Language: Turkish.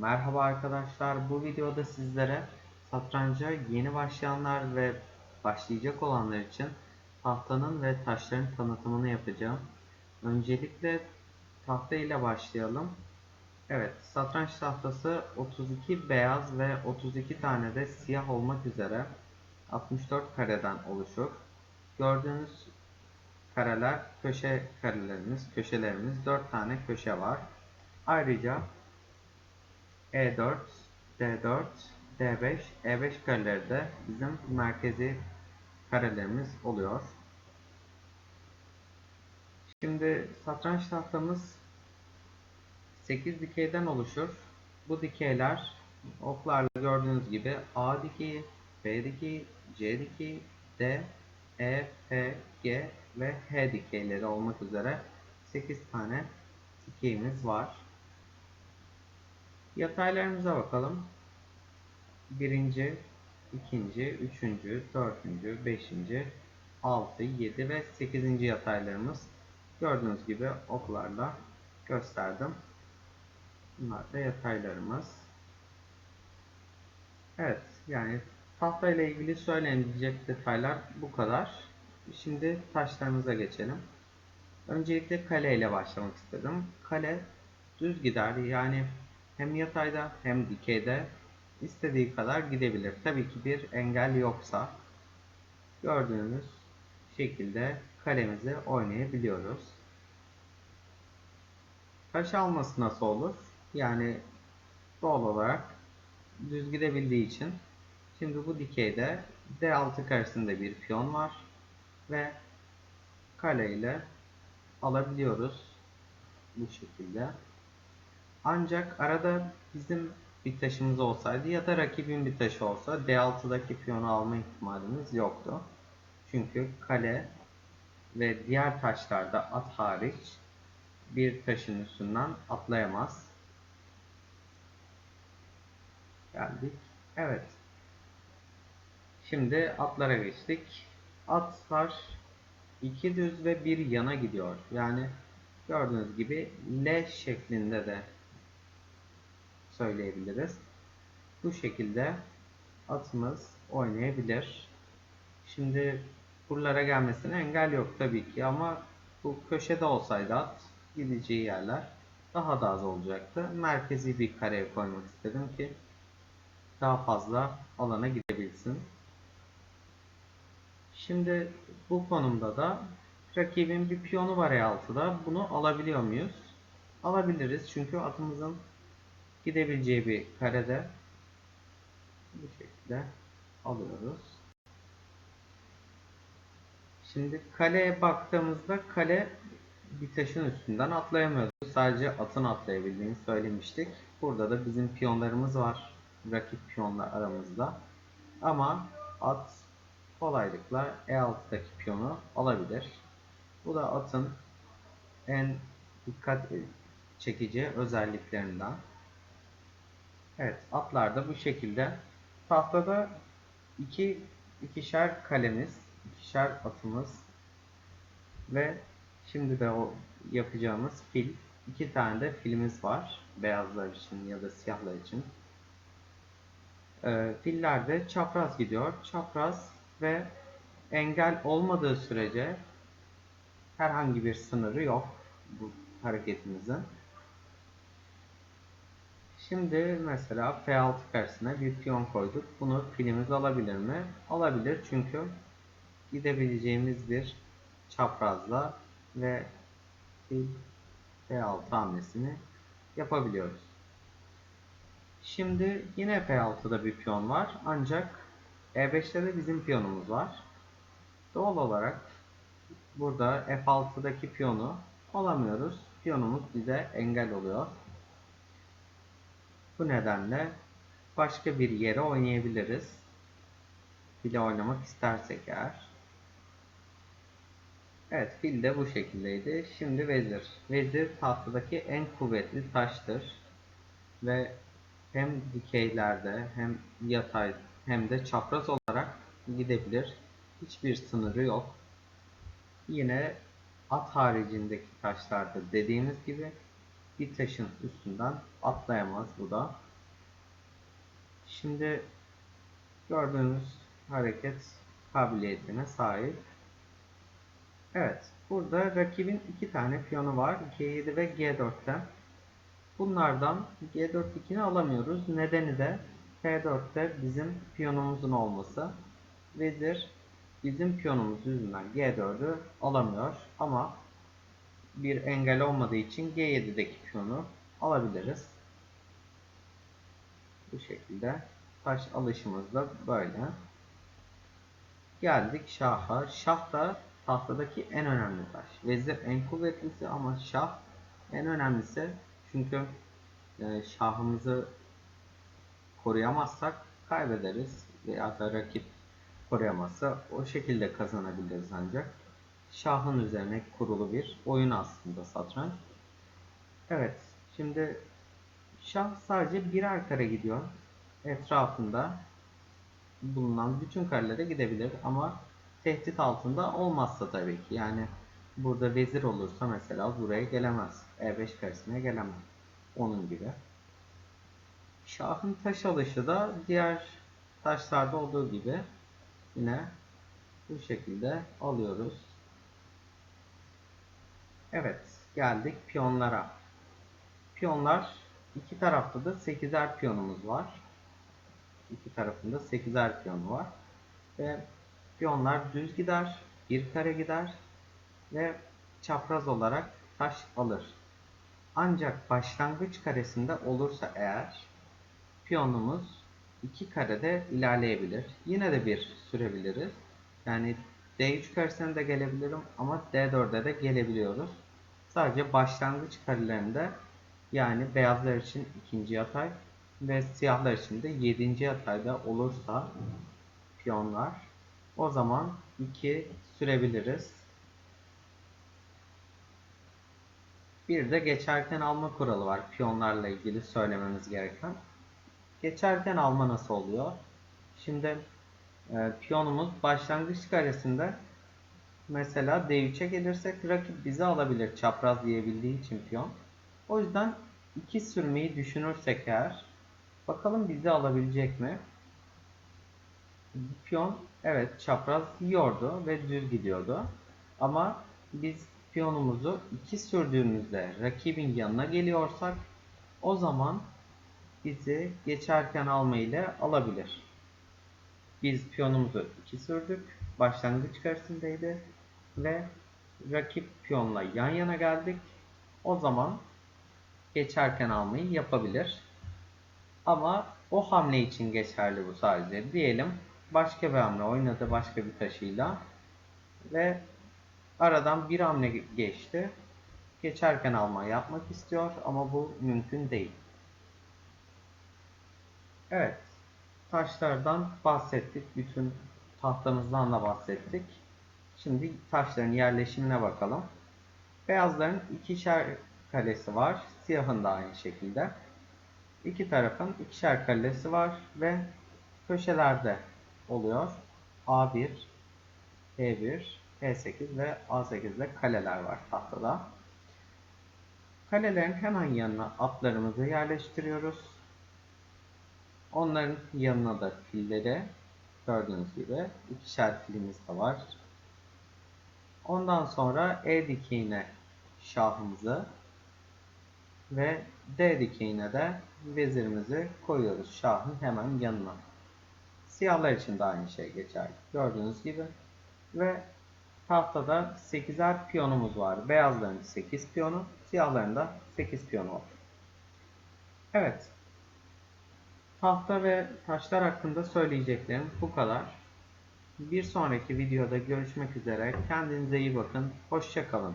Merhaba arkadaşlar. Bu videoda sizlere satranca yeni başlayanlar ve başlayacak olanlar için tahtanın ve taşların tanıtımını yapacağım. Öncelikle tahta ile başlayalım. Evet, satranç tahtası 32 beyaz ve 32 tane de siyah olmak üzere 64 kareden oluşur. Gördüğünüz kareler köşe karelerimiz, köşelerimiz 4 tane köşe var. Ayrıca e4, D4, D5, E5 kareleri de bizim merkezi karelerimiz oluyor. Şimdi satranç tahtamız 8 dikeyden oluşur. Bu dikeyler oklarla gördüğünüz gibi A dikeyi, B dikeyi, C dikeyi, D, E, F, G ve H dikeyleri olmak üzere 8 tane dikeyimiz var. Yataylarımıza bakalım. Birinci, ikinci, üçüncü, dördüncü, beşinci, altı, yedi ve sekizinci yataylarımız. Gördüğünüz gibi oklarla gösterdim. Bunlar da yataylarımız. Evet, yani tahta ile ilgili söylenecek detaylar bu kadar. Şimdi taşlarımıza geçelim. Öncelikle kale ile başlamak istedim. Kale düz gider. Yani hem yatayda hem dikeyde istediği kadar gidebilir. Tabii ki bir engel yoksa gördüğünüz şekilde kalemizi oynayabiliyoruz. Taş alması nasıl olur? Yani doğal olarak düz gidebildiği için şimdi bu dikeyde D6 karşısında bir piyon var ve kale ile alabiliyoruz bu şekilde. Ancak arada bizim bir taşımız olsaydı ya da rakibin bir taşı olsa D6'daki piyonu alma ihtimalimiz yoktu. Çünkü kale ve diğer taşlarda at hariç bir taşın üstünden atlayamaz. Geldik. Evet. Şimdi atlara geçtik. Atlar iki düz ve bir yana gidiyor. Yani gördüğünüz gibi L şeklinde de söyleyebiliriz. Bu şekilde atımız oynayabilir. Şimdi buralara gelmesine engel yok tabii ki ama bu köşede olsaydı at gideceği yerler daha da az olacaktı. Merkezi bir kareye koymak istedim ki daha fazla alana gidebilsin. Şimdi bu konumda da rakibin bir piyonu var E6'da. Bunu alabiliyor muyuz? Alabiliriz çünkü atımızın gidebileceği bir karede bu şekilde alıyoruz. Şimdi kaleye baktığımızda kale bir taşın üstünden atlayamıyordu. Sadece atın atlayabildiğini söylemiştik. Burada da bizim piyonlarımız var. Rakip piyonlar aramızda. Ama at kolaylıkla E6'daki piyonu alabilir. Bu da atın en dikkat çekici özelliklerinden. Evet, atlar da bu şekilde. Tahtada iki ikişer kalemiz, ikişer atımız ve şimdi de o yapacağımız fil. iki tane de filimiz var. Beyazlar için ya da siyahlar için. E, filler de çapraz gidiyor. Çapraz ve engel olmadığı sürece herhangi bir sınırı yok bu hareketimizin. Şimdi mesela F6 karşısına bir piyon koyduk. Bunu filimiz alabilir mi? Alabilir çünkü gidebileceğimiz bir çaprazla ve fil F6 hamlesini yapabiliyoruz. Şimdi yine F6'da bir piyon var. Ancak E5'te de bizim piyonumuz var. Doğal olarak burada F6'daki piyonu alamıyoruz. Piyonumuz bize engel oluyor. Bu nedenle başka bir yere oynayabiliriz. File oynamak istersek eğer. Evet fil de bu şekildeydi. Şimdi vezir. Vezir tahtadaki en kuvvetli taştır. Ve hem dikeylerde hem yatay hem de çapraz olarak gidebilir. Hiçbir sınırı yok. Yine at haricindeki taşlarda dediğimiz gibi bir taşın üstünden atlayamaz bu da. Şimdi gördüğünüz hareket kabiliyetine sahip. Evet. Burada rakibin iki tane piyonu var. G7 ve G4'te. Bunlardan G4'tekini alamıyoruz. Nedeni de P4'te bizim piyonumuzun olması. Vezir bizim piyonumuz yüzünden G4'ü alamıyor. Ama bir engel olmadığı için G7'deki piyonu alabiliriz. Bu şekilde taş alışımız da böyle. Geldik şaha. Şah da tahtadaki en önemli taş. Vezir en kuvvetlisi ama şah en önemlisi. Çünkü e, şahımızı koruyamazsak kaybederiz. Veya da rakip koruyamazsa o şekilde kazanabiliriz ancak. Şahın üzerine kurulu bir oyun aslında satranç. Evet. Şimdi şah sadece birer kare gidiyor. Etrafında bulunan bütün karelere gidebilir ama tehdit altında olmazsa tabii ki. Yani burada vezir olursa mesela buraya gelemez. E5 karesine gelemez. Onun gibi. Şahın taş alışı da diğer taşlarda olduğu gibi yine bu şekilde alıyoruz. Evet geldik piyonlara. Piyonlar iki tarafta da 8'er piyonumuz var. İki tarafında 8'er piyonu var. Ve piyonlar düz gider, bir kare gider ve çapraz olarak taş alır. Ancak başlangıç karesinde olursa eğer piyonumuz iki karede ilerleyebilir. Yine de bir sürebiliriz. Yani D3 karesine de gelebilirim ama D4'e de gelebiliyoruz. Sadece başlangıç karelerinde yani beyazlar için ikinci yatay ve siyahlar için de yedinci yatayda olursa piyonlar o zaman 2 sürebiliriz. Bir de geçerken alma kuralı var piyonlarla ilgili söylememiz gereken. Geçerken alma nasıl oluyor? Şimdi e, piyonumuz başlangıç karesinde mesela D3'e gelirsek rakip bizi alabilir çapraz diyebildiği için piyon. O yüzden 2 sürmeyi düşünürsek eğer bakalım bizi alabilecek mi? Piyon evet çapraz yiyordu ve düz gidiyordu. Ama biz piyonumuzu 2 sürdüğümüzde rakibin yanına geliyorsak o zaman bizi geçerken alma ile alabilir. Biz piyonumuzu 2 sürdük. Başlangıç karşısındaydı. Ve rakip piyonla yan yana geldik. O zaman geçerken almayı yapabilir. Ama o hamle için geçerli bu sadece. Diyelim başka bir hamle oynadı başka bir taşıyla. Ve aradan bir hamle geçti. Geçerken alma yapmak istiyor ama bu mümkün değil. Evet. Taşlardan bahsettik. Bütün tahtamızdan da bahsettik. Şimdi taşların yerleşimine bakalım. Beyazların ikişer kalesi var. Siyahın da aynı şekilde. İki tarafın ikişer kalesi var ve köşelerde oluyor. A1, E1, E8 ve A8'de kaleler var tahtada. Kalelerin hemen yanına atlarımızı yerleştiriyoruz. Onların yanına da filleri gördüğünüz gibi ikişer filimiz de var. Ondan sonra E dikeyine şahımızı ve D dikeyine de vezirimizi koyuyoruz şahın hemen yanına. Siyahlar için de aynı şey geçerli. Gördüğünüz gibi. Ve tahtada 8'er piyonumuz var. Beyazların 8 piyonu, siyahların da 8 piyonu var. Evet. Tahta ve taşlar hakkında söyleyeceklerim bu kadar. Bir sonraki videoda görüşmek üzere. Kendinize iyi bakın. Hoşçakalın.